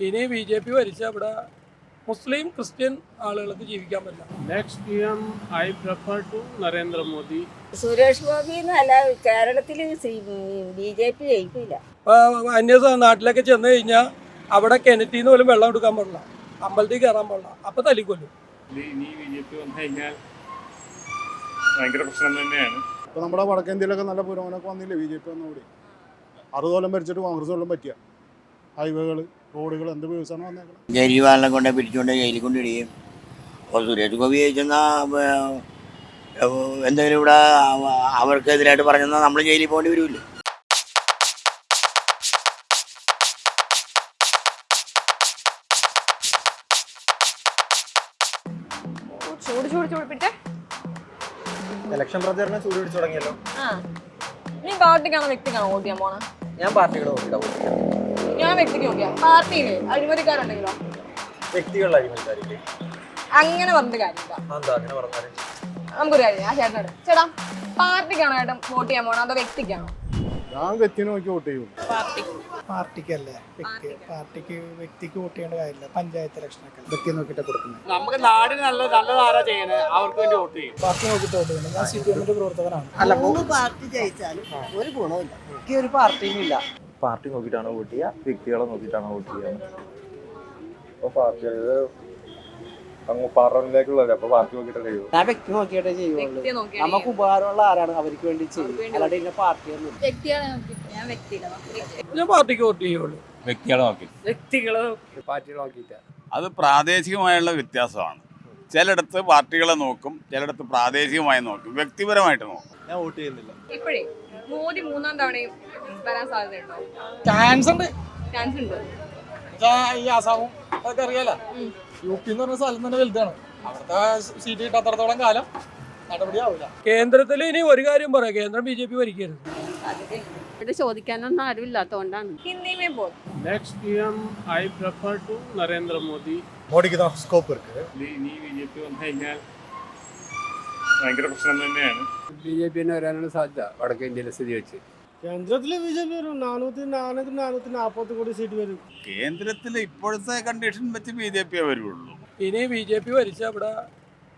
ഇനി B J P ഭരിച്ച ഇവിടെ മുസ്ലിം ക്രിസ്ത്യൻ ആളുകൾക്ക് ജീവിക്കാൻ പറ്റില്ല. Next PM, I prefer to Narendra Modi. Suresh Gopi എന്നല്ല കേരളത്തിൽ ബി ജെ പി ജയിക്കില്ല ഇപ്പൊ അന്യ നാട്ടിലൊക്കെ ചെന്ന് കഴിഞ്ഞാൽ അവിടെ കിണറ്റിന്ന് പോലും വെള്ളം എടുക്കാൻ പാടില്ല. അമ്പലത്തിൽ കയറാൻ പാടില്ല. അപ്പൊ തല്ലിക്കൊല്ലും. ഭയങ്കര പ്രശ്നം തന്നെയാണ്. ഇപ്പോൾ നമ്മുടെ വടക്കേന്ത്യയിലൊക്കെ നല്ല പുരോഗമനമൊക്കെ വന്നില്ലേ? ബി ജെ പി വന്നോടി. അറുപത് കൊല്ലം ഭരിച്ചിട്ട് കോൺഗ്രസ് കൊല്ലം പറ്റിയ. ഹൈവേകൾ റോഡുകൾ എന്ത് വികസനം വന്നേക്കണം കേജ്രിവാളിനെ കൊണ്ട് പിടിച്ചുകൊണ്ട് ജയിലിൽ കൊണ്ടിടുകയും അപ്പോൾ സുരേഷ് ഗോപി ചെന്ന എന്തെങ്കിലും ഇവിടെ അവ- അവർക്കെതിരായിട്ട് പറഞ്ഞാൽ നമ്മൾ ജയിലിൽ പോകേണ്ടി ചൂട് ചൂട് പിടിച്ചേ ഇലക്ഷൻ പ്രചാരണം ചൂട് പിടിച്ചു തുടങ്ങിയല്ലോ. ആ. നീ പാർട്ടിക്കാണോ വ്യക്തിക്കാണോ വോട്ട് ചെയ്യാൻ പോണേ? ഞാൻ പാർട്ടിയുടെ നോക്കിയിട്ടാ ഞാൻ വ്യക്തിക്ക് നോക്കിയാ. അഴിമതിക്കാരുണ്ടെങ്കിലോ? അഴിമതിക്കാരില്ലേ? അങ്ങനെ പറഞ്ഞിട്ട് കാര്യമില്ല. അങ്ങനെ പറഞ്ഞാൽ? നമുക്കൊരു കാര്യം ആ ചേട്ടനോട് ചേട്ടാ പാർട്ടിക്കാണോ ഏട്ടൻ വോട്ട് ചെയ്യാൻ പോണോ അതോ വ്യക്തിക്കാണോ? ഞാൻ വ്യക്തിനെ നോക്കി വോട്ട് ചെയ്യും. പാർട്ടിക്കല്ലേ? വ്യക്തി പാർട്ടിക്ക്. വ്യക്തിക്ക് വോട്ട് ചെയ്യേണ്ട കാര്യമില്ല. പഞ്ചായത്ത് ഇലക്ഷനൊക്കെ വ്യക്തി നോക്കിയിട്ട് കൊടുക്കുന്നത് നമുക്ക് നാടിന് നല്ല നല്ലതാരാ ചെയ്യുന്നത് അവർക്ക് വേണ്ടി വോട്ട് ചെയ്യും. പാർട്ടി നോക്കിയിട്ട് വോട്ട് ചെയ്യുന്നത് ഞാൻ സി പി എമ്മിന്റെ പ്രവർത്തകനാണ്. അല്ല മൂന്ന് പാർട്ടി ജയിച്ചാലും ഒരു ഗുണമില്ല ഒരു പാർട്ടിയും ഇല്ല. പാർട്ടി നോക്കിയിട്ടാണ് വോട്ട് ചെയ്യുക? വ്യക്തികളെ നോക്കിയിട്ടാണ് വോട്ട് ചെയ്യുക? അപ്പൊ പാർട്ടികളിൽ അങ്ങ് പാർലമെന്റിലേക്കുള്ളതല്ലേ? അപ്പൊ പാർട്ടി നോക്കിയിട്ടല്ലേ ചെയ്യൂ ഞാൻ വ്യക്തി നോക്കിയിട്ടേ ചെയ്യുള്ളൂ. നമുക്ക് ഉപകാരമുള്ള ആരാണ്? അവർക്ക് വേണ്ടി ചെയ്യും. അല്ലാണ്ട് ഇന്ന പാർട്ടിയൊന്നും വ്യക്തികളെ നോക്കിയിട്ട് ഞാൻ വ്യക്തിയില്ല ഞാൻ പാർട്ടിക്ക് വോട്ട് ചെയ്യുള്ളൂ. വ്യക്തികളെ നോക്കി. വ്യക്തികൾ പാർട്ടികളെ നോക്കിയിട്ടാ. അത് പ്രാദേശികമായുള്ള വ്യത്യാസമാണ്. ചിലയിടത്ത് പാർട്ടികളെ നോക്കും ചിലയിടത്ത് പ്രാദേശികമായി നോക്കും വ്യക്തിപരമായിട്ട് നോക്കും. ഞാൻ വോട്ട് ചെയ്യുന്നില്ല. ഇപ്പോഴേ മോദി മൂന്നാം തവണയും വരാൻ സാധ്യതയുണ്ടോ? ചാൻസ് ഉണ്ട്. ചാൻസ് ഉണ്ട്. ഈ ആസാമും അതൊക്കെ അറിയാലോ? യു പി എന്ന് പറഞ്ഞ സ്ഥലം തന്നെ വലുതാണ്. അവിടുത്തെ സീറ്റ് കിട്ടാത്തടത്തോളം കാലം നടപടിയാവില്ല കേന്ദ്രത്തിൽ ഇനി ഒരു കാര്യം പറയാം. കേന്ദ്രം ബി ജെ പി ഭരിക്കരുത്. ഇവിടെ ചോദിക്കാനൊന്നും ആരും ഇല്ലാത്തതുകൊണ്ടാണ് ഹിന്ദിമേ ball. Next PM I prefer to Narendra Modi மோடிக்கு தான் ஸ்கோப் இருக்கு நீ பிஜேபி வந்தா ഭയങ്കര പ്രശ്നം തന്നെയാണ് ബി ജെ പി തന്നെ വരാനാണ് സാധ്യത വടക്കേ ഇന്ത്യയിലെ സ്ഥിതി വെച്ച് കേന്ദ്രത്തിൽ ബി ജെ പി വരും നാനൂറ്റി നാനൂറ്റി നാനൂറ്റി നാൽപ്പത്തി കോടി സീറ്റ് വരും കേന്ദ്രത്തിൽ ഇപ്പോഴത്തെ കണ്ടീഷൻ വെച്ച് ബി ജെ പിയെ വരുള്ളൂ ഇനി ബി ജെ പി ഭരിച്ച ഇവിടെ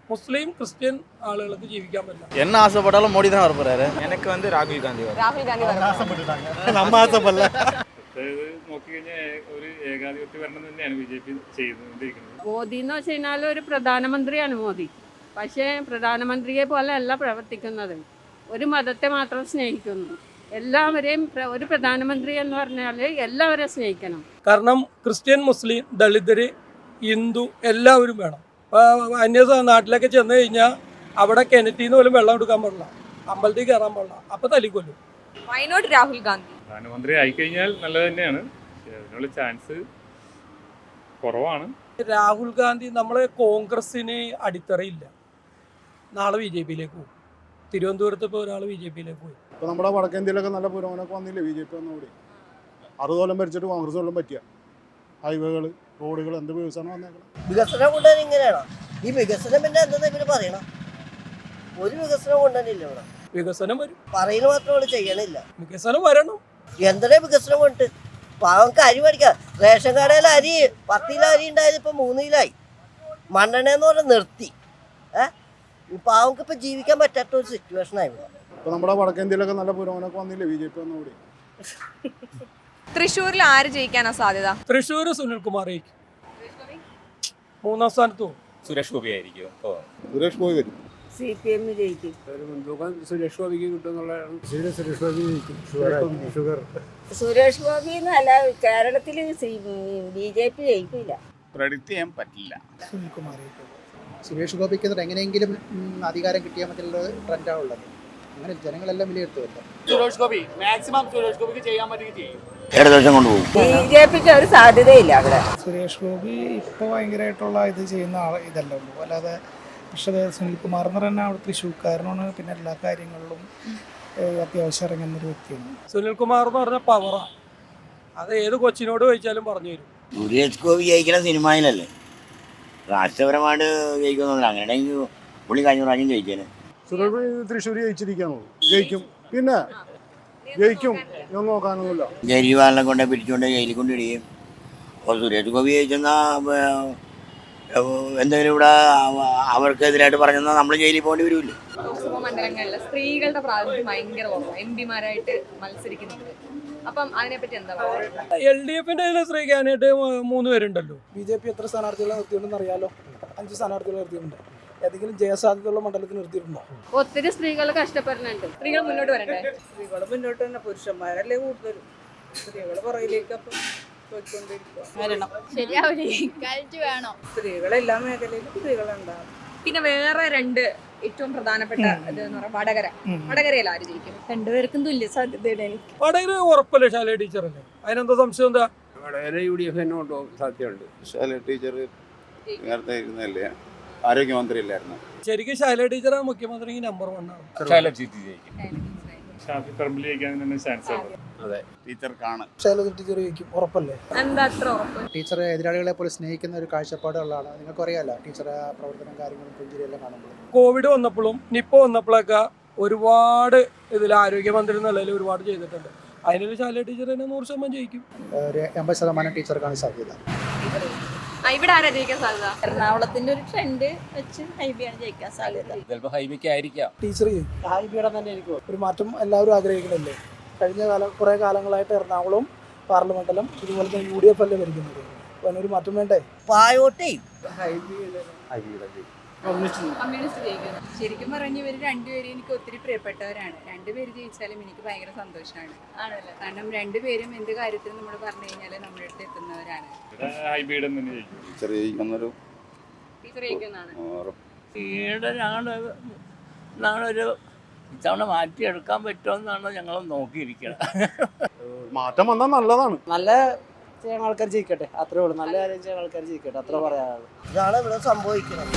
മുസ്ലിം ക്രിസ്ത്യൻ ആളുകൾക്ക് ജീവിക്കാൻ പറ്റില്ല என்ன ஆசைப்பட்டாலும் மோடி தான் வரப்போறாரு எனக்கு வந்து ராகுல் காந்தி வரும் രാഹുൽ ഗാന്ധി വരണം. നമ്മ ആസപ്പല്ല അതായത് നോക്കിക്കഴിഞ്ഞാൽ ഒരു ഏകാധിപത്യ ഭരണം തന്നെയാണ് ബി ജെ പി ചെയ്തുകൊണ്ടിരിക്കുന്നത് മോദി എന്ന് വെച്ച് കഴിഞ്ഞാൽ ഒരു പ്രധാനമന്ത്രിയാണ് മോദി പക്ഷേ പ്രധാനമന്ത്രിയെ പോലെ അല്ല പ്രവർത്തിക്കുന്നത്. ഒരു മതത്തെ മാത്രം സ്നേഹിക്കുന്നു. എല്ലാവരെയും ഒരു പ്രധാനമന്ത്രി എന്ന് പറഞ്ഞാൽ എല്ലാവരെയും സ്നേഹിക്കണം. കാരണം ക്രിസ്ത്യൻ മുസ്ലിം ദളിതര് ഹിന്ദു എല്ലാവരും വേണം. അന്യ നാട്ടിലൊക്കെ ചെന്ന് കഴിഞ്ഞാൽ അവിടെ കിണറ്റിന്ന് പോലും വെള്ളം എടുക്കാൻ പാടില്ല. അമ്പലത്തിൽ കയറാൻ പാടില്ല. അപ്പൊ തല്ലിക്കൊല്ലും വയനാട് രാഹുൽ ഗാന്ധി. പ്രധാനമന്ത്രി ആയിക്കഴിഞ്ഞാൽ നല്ലത് തന്നെയാണ്. അതിനുള്ള ചാൻസ് കുറവാണ്. രാഹുൽ ഗാന്ധി നമ്മളെ കോൺഗ്രസിന് അടിത്തറയില്ല. നാളെ ബി ജെ പിയിലേക്ക് പോകും. തിരുവനന്തപുരത്ത് ഇപ്പോൾ ഒരാൾ ബി ജെ പിയിലേക്ക് പോയി. ഇപ്പോൾ നമ്മുടെ വടക്കേന്ത്യയിലൊക്കെ നല്ല പുരോഗമനമൊക്കെ വന്നില്ലേ ബി ജെ പി വന്നോടി അറുപത് കൊല്ലം ഭരിച്ചിട്ട് കോൺഗ്രസ് കൊല്ലം പറ്റിയ? ഹൈവേകൾ റോഡുകൾ എന്ത് വികസനം വന്നേക്കണം വികസനം കൊണ്ടുവരാൻ ഇങ്ങനെയാണോ? ഈ വികസനം പിന്നെ എന്താ ഇവർ പറയണം? ഒരു വികസനം കൊണ്ടുവന്നില്ല ഇവിടെ. വികസനം വരും. പറയുന്നത് മാത്രം ഇവിടെ ചെയ്യണില്ല. വികസനം വരണം. എന്തിനാ വികസനം കൊണ്ട്? പാവങ്ങൾക്ക് അരി മേടിക്കാം റേഷൻ കടയിൽ അരി പത്ത് കിലോ അരി ഉണ്ടായത് ഇപ്പം മൂന്ന് മണ്ണെണ്ണയെന്ന് മണ്ണെണ്ണ എന്ന് പറഞ്ഞാൽ നിർത്തി. ഏ? ഈ പാവങ്ങൾക്ക് ഇപ്പം ജീവിക്കാൻ പറ്റാത്ത ഒരു സിറ്റുവേഷൻ ആയിരുന്നു നമ്മുടെ വടക്കേന്ത്യയിലൊക്കെ നല്ല പുരോഗമനമൊക്കെ വന്നില്ലേ ബി ജെ പി ഒന്നുകൂടി? തൃശ്ശൂരിൽ ആര് ജയിക്കാനാ സാധ്യത? തൃശ്ശൂർ സുനിൽകുമാർ മൂന്നാം സ്ഥാനത്ത്. പോകും സുരേഷ് ഗോപി ആയിരിക്കും. സുരേഷ് ഗോപി വരും. സി പി എം ജയിക്കും. സുരേഷ് ഗോപി എന്നല്ല കേരളത്തിൽ ബി ജെ പി ജയിക്കില്ല പ്രെഡിക്റ്റ് ചെയ്യാൻ പറ്റില്ല. സുനിൽകുമാർ സുരേഷ് ഗോപിക്ക് എങ്ങനെയെങ്കിലും അധികാരം കിട്ടിയാൽ മതിയുള്ള ട്രെൻഡാണ് ഉള്ളത് അങ്ങനെ ജനങ്ങളെല്ലാം വിലയിരുത്തുമല്ലോ സുരേഷ് ഗോപി മാക്സിമം സുരേഷ് ഗോപിക്ക് ചെയ്യാൻ പറ്റുമെങ്കിൽ ചെയ്യും. ഒരു സാധ്യതയില്ല അവിടെ. സുരേഷ് ഗോപി ഇപ്പോൾ ഭയങ്കരമായിട്ടുള്ള ഇത് ചെയ്യുന്ന ആൾ ഇതല്ല ഉള്ളൂ. അല്ലാതെ പക്ഷേ സുനിൽ സുനിൽകുമാർ എന്ന് പറഞ്ഞാൽ അവിടെ തൃശ്ശൂർക്കാരനാണ് പിന്നെ എല്ലാ കാര്യങ്ങളിലും അത്യാവശ്യം ഇറങ്ങുന്ന ഒരു വ്യക്തിയാണ്. സുനിൽകുമാർ എന്ന് പറഞ്ഞ പവറാണ് അത് ഏത് കൊച്ചിനോട് ചോദിച്ചാലും പറഞ്ഞു തരും. സുരേഷ് ഗോപി ജയിക്കുന്ന സിനിമയിലല്ലേ? രാഷ്ട്രീയപരമായിട്ട് ജയിക്കുന്നില്ല അങ്ങനെയാണെങ്കിൽ പുള്ളി കഴിഞ്ഞ പ്രാവശ്യം ജയിച്ചേനെ. തൃശ്ശൂർ ജയിച്ചിരിക്കാനുള്ളൂ ജയിക്കും. പിന്നെ ജയിക്കും. ഇതൊന്നും നോക്കാനൊന്നുമില്ല. കേജ്രിവാളിനെ കൊണ്ട് പിടിച്ചുകൊണ്ട് ജയിലിൽ കൊണ്ടിടുകയും അപ്പോൾ സുരേഷ് ഗോപി ജയിച്ചെന്ന എന്തെങ്കിലും ഇവിടെ അവ- അവർക്കെതിരായിട്ട് പറഞ്ഞെന്നാൽ നമ്മൾ ജയിലിൽ പോകേണ്ടി വരില്ലേ? മണ്ഡലങ്ങളിൽ സ്ത്രീകളുടെ പ്രാതിനിധ്യം ഭയങ്കര എം പിമാരായിട്ട് മത്സരിക്കുന്നത് അപ്പം അതിനെപ്പറ്റി എന്താ എൽ ഡി എഫിന്റെ ശ്രീകാനായിട്ട് മൂന്ന് പേരുണ്ടല്ലോ. ബി ജെ പി എത്ര സ്ഥാനാർത്ഥികളെ നിർത്തിയിട്ടുണ്ടെന്ന് അറിയാലോ? അഞ്ച് സ്ഥാനാർത്ഥികളെ നിർത്തിയിട്ടുണ്ട്. ഏതെങ്കിലും ജയസാധ്യതയുള്ള മണ്ഡലത്തിൽ നിർത്തിയിട്ടുണ്ടോ? ഒത്തിരി സ്ത്രീകൾ കഷ്ടപ്പെടുന്നുണ്ട്. സ്ത്രീകൾ മുന്നോട്ട് വരണ്ടേ? സ്ത്രീകൾ മുന്നോട്ട് തന്നെ പുരുഷന്മാരല്ലേ കൂടുതലും സ്ത്രീകൾ പുറകിലേക്ക് അപ്പം പോയിക്കൊണ്ടിരിക്കുക. ശരിയാവില്ല വേണോ. സ്ത്രീകൾ എല്ലാ മേഖലയിലും സ്ത്രീകളുണ്ടാവും പിന്നെ വേറെ രണ്ട് ഏറ്റവും പ്രധാനപ്പെട്ട ഇത് എന്ന് പറയുന്നത് വടകര. വടകരയിൽ ആര് ജയിക്കും? രണ്ടുപേർക്കും തുല്യ സാധ്യതയുടെ എനിക്ക്. വടകര ഉറപ്പല്ലേ ശാല ടീച്ചറിന്? അതിനെന്താ സംശയം എന്താ? വടകര യു ഡി എഫ് തന്നെ സാധ്യതയുണ്ട്. ശാല ടീച്ചർ നേരത്തെ ഇരുന്നല്ലേ? ആരോഗ്യമന്ത്രി അല്ലായിരുന്നു ശരിക്കും ശൈല ടീച്ചറാണ് മുഖ്യമന്ത്രി നമ്പർ വൺ ആണ്. ഷാഫി ചാൻസ് അതെ. ടീച്ചർക്കാണ്. ശൈലജ ടീച്ചർ ഉറപ്പല്ലേ? എന്താ അത്ര ഉറപ്പ്? ടീച്ചർ എതിരാളികളെ പോലെ സ്നേഹിക്കുന്ന ഒരു കാഴ്ചപ്പാടുള്ളതാണ് നിങ്ങൾക്കറിയാലോ ടീച്ചറെ പ്രവർത്തനം കാര്യങ്ങളും പുഞ്ചിരിയെല്ലാം കാണുമ്പോൾ. കോവിഡ് വന്നപ്പോഴും നിപ്പ വന്നപ്പോഴൊക്കെ ഒരുപാട് ഇതിൽ ആരോഗ്യമന്ത്രി നിലയിൽ ഒരുപാട് ചെയ്തിട്ടുണ്ട്. അതിനൊരു ശാല ടീച്ചർ തന്നെ നൂറ് ശതമാനം ജയിക്കും. ഒരു എൺപത് ശതമാനം ടീച്ചർക്കാണ് സാധ്യത. ഇവിടെ ആരാ ജയിക്കാൻ സാധ്യത? എറണാകുളത്തിന്റെ ഒരു ട്രെൻഡ് വെച്ച് ഹൈബിയാണ് ജയിക്കാൻ സാധ്യത. ചിലപ്പോൾ ഹൈബിക്ക് ആയിരിക്കാം. ടീച്ചർ തന്നെ ഒരു മാറ്റം എല്ലാവരും ആഗ്രഹിക്കുന്നില്ലേ? കഴിഞ്ഞ കാലം കുറേ കാലങ്ങളായിട്ട് എറണാകുളവും പാർലമെന്റലും ഇതുപോലെ തന്നെ യു ഡി എഫ് അല്ലേ ഭരിക്കുന്നത്. അപ്പോൾ അതിനൊരു മാറ്റം വേണ്ടേ? പായോട്ടേ കമ്മ്യൂണിസ്റ്റ് ജയിക്കും ശരിക്കും പറഞ്ഞ ഇവർ രണ്ടുപേരും എനിക്ക് ഒത്തിരി പ്രിയപ്പെട്ടവരാണ്. രണ്ടുപേര് ജയിച്ചാലും എനിക്ക് ഭയങ്കര സന്തോഷമാണ് ആണല്ലേ? കാരണം രണ്ടുപേരും എന്ത് കാര്യത്തിനും നമ്മൾ പറഞ്ഞു കഴിഞ്ഞാൽ നമ്മുടെ അടുത്ത് എത്തുന്നവരാണ്. ഞങ്ങളൊരു ഇത്തവണ മാറ്റിയെടുക്കാൻ പറ്റുമെന്നാണ് ഞങ്ങൾ നോക്കിയിരിക്കുന്നത് മാറ്റം വന്നാൽ നല്ലതാണ്. നല്ല ചെയ്യുന്ന ആൾക്കാർ ജയിക്കട്ടെ? അത്രേ ഉള്ളൂ. നല്ല കാര്യം ചെയ്യുന്ന ആൾക്കാർ ജയിക്കട്ടെ. അത്ര പറയാനുള്ളൂ. ഇതാണ് ഇവിടെ സംഭവിക്കുന്നത്